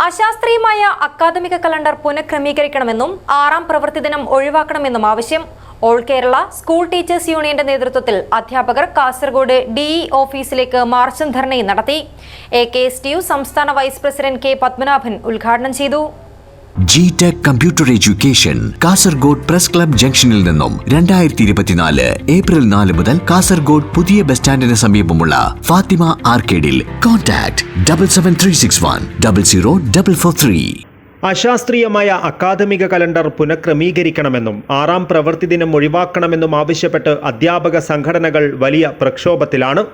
അശാസ്ത്രീയമായ അക്കാദമിക കലണ്ടർ പുനഃക്രമീകരിക്കണമെന്നും ആറാം പ്രവൃത്തി ദിനം ഒഴിവാക്കണമെന്നും ആവശ്യം. ഓൾ കേരള സ്കൂൾ ടീച്ചേഴ്സ് യൂണിയന്റെ നേതൃത്വത്തിൽ അധ്യാപകർ കാസർഗോഡ് ഡിഇ ഓഫീസിലേക്ക് മാർച്ചും ധർണയും നടത്തി. എ കെ സംസ്ഥാന വൈസ് പ്രസിഡന്റ് കെ പത്മനാഭൻ ഉദ്ഘാടനം ചെയ്തു. G tech computer education Kasaragod press club ജംഗ്ഷനിൽ നിന്നും രണ്ടായിരത്തി ഇരുപത്തിനാല് ഏപ്രിൽ നാല് മുതൽ കാസർഗോഡ് പുതിയ ബസ് സ്റ്റാൻഡിന് സമീപമുള്ള Fathima ആർക്കേഡിൽ. Contact double seven three six one double zero double four three അശാസ്ത്രീയമായ അക്കാദമിക കലണ്ടർ പുനഃക്രമീകരിക്കണമെന്നും ആറാം പ്രവൃത്തി ദിനം ഒഴിവാക്കണമെന്നും ആവശ്യപ്പെട്ട് അധ്യാപക സംഘടനകൾ വലിയ പ്രക്ഷോഭത്തിലാണ്.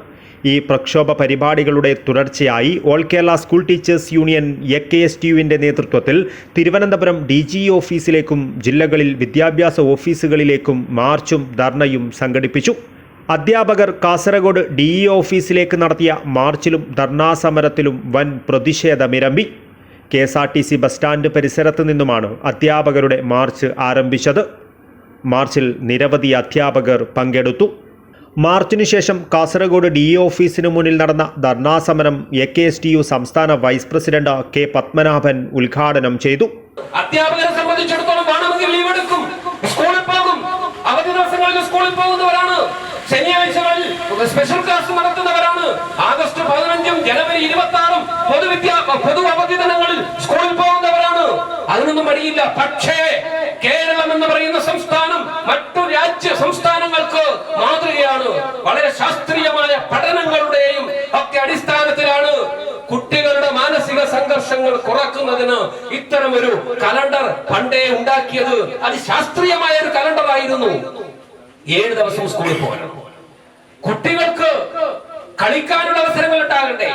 ഈ പ്രക്ഷോഭ പരിപാടികളുടെ തുടർച്ചയായി all Kerala school teachers union A K S T യുവിന്റെ നേതൃത്വത്തിൽ തിരുവനന്തപുരം ഡി ജി ഓഫീസിലേക്കും ജില്ലകളിൽ വിദ്യാഭ്യാസ ഓഫീസുകളിലേക്കും മാർച്ചും ധർണയും സംഘടിപ്പിച്ചു. അധ്യാപകർ കാസർഗോഡ് ഡി ഇ ഓഫീസിലേക്ക് നടത്തിയ മാർച്ചിലും ധർണാസമരത്തിലും വൻ പ്രതിഷേധമിരമ്പി. K S R T C bus stand പരിസരത്ത് നിന്നുമാണ് അധ്യാപകരുടെ മാർച്ച് ആരംഭിച്ചത്. മാർച്ചിൽ നിരവധി അധ്യാപകർ പങ്കെടുത്തു. മാർച്ചിനു ശേഷം കാസർഗോഡ് ഡി ഓഫീസിന് മുന്നിൽ നടന്ന ധർണാസമരം A K S T U സംസ്ഥാന വൈസ് പ്രസിഡന്റ് കെ പത്മനാഭൻ ഉദ്ഘാടനം ചെയ്തു. അധ്യാപകരെ സംബന്ധിച്ചിടത്തോളം വേണമെങ്കിൽ ലീവ് എടുക്കും. സ്കൂളിൽ പോകും. അവധി ദിവസങ്ങളിൽ സ്കൂളിൽ പോകുന്നവരാണ്. ശനിയാഴ്ചകളിൽ സ്പെഷ്യൽ ക്ലാസ് നടത്തുന്നവരാണ്. ആഗസ്റ്റ് പതിനഞ്ചും ജനുവരി ഇരുപത്തി ആറും പൊതുവിദ്യാ പൊതു അവധി ദിനങ്ങളിൽ സ്കൂളിൽ പോകുന്നവരാണ്. അതിനൊന്നും മടിയില്ല പക്ഷേ കേരളം എന്ന് പറയുന്ന സംസ്ഥാനം മറ്റു രാജ്യ മാതൃകയാണ് വളരെ ശാസ്ത്രീയമായ പഠനങ്ങളുടെയും ഒക്കെ അടിസ്ഥാനത്തിലാണ് കുട്ടികളുടെ മാനസിക സംഘർഷങ്ങൾ കുറക്കുന്നതിന് ഇത്തരം ഒരു കലണ്ടർ പണ്ടേ ഉണ്ടാക്കിയത്. അത് ശാസ്ത്രീയമായ ഒരു കലണ്ടർ ആയിരുന്നു ഏഴ് ദിവസം സ്കൂളിൽ പോകണം. കുട്ടികൾക്ക് കളിക്കാനുള്ള അവസരങ്ങൾ ഉണ്ടാകണ്ടേ?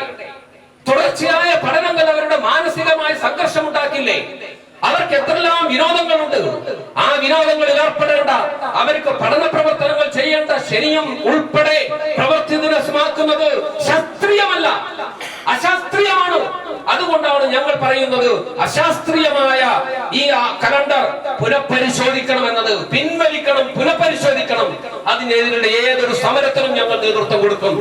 തുടർച്ചയായ പഠനങ്ങൾ അവരുടെ മാനസികമായ സംഘർഷം ഉണ്ടാക്കില്ലേ? അവർക്ക് എത്രയെല്ലാം വിനോദങ്ങളുണ്ട്? ആ വിനോദങ്ങളിൽ ഏർപ്പെടേണ്ട അവർക്ക് പഠന ശനിയും ഉൾപ്പെടെ പ്രവൃത്തി നിരസമാക്കുന്നത് ശാസ്ത്രീയമല്ല. അശാസ്ത്രീയമാണ്. അതുകൊണ്ടാണ് ഞങ്ങൾ പറയുന്നത് അശാസ്ത്രീയമായ ഈ കലണ്ടർ പുനഃപരിശോധിക്കണം എന്നത് പിൻവലിക്കണം പുനഃപരിശോധിക്കണം. അതിനെതിരെ ഏതൊരു സമരത്തിനും ഞങ്ങൾ നേതൃത്വം കൊടുക്കും.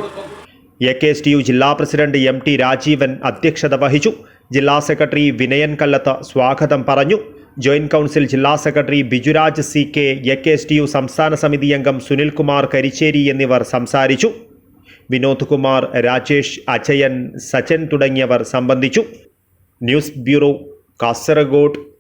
A K S T U ജില്ലാ പ്രസിഡന്റ് എം ടി രാജീവൻ അധ്യക്ഷത വഹിച്ചു. ജില്ലാ സെക്രട്ടറി വിനയൻ കല്ലത്ത് സ്വാഗതം പറഞ്ഞു. ജോയിന്റ് കൗൺസിൽ ജില്ലാ secretary Bijuraj C K A K S T U സംസ്ഥാന സമിതി അംഗം സുനിൽകുമാർ കരിച്ചേരി എന്നിവർ സംസാരിച്ചു. വിനോദ് കുമാർ രാജേഷ് അജയൻ സച്ചൻ തുടങ്ങിയവർ സംബന്ധിച്ചു. News bureau Kasaragod.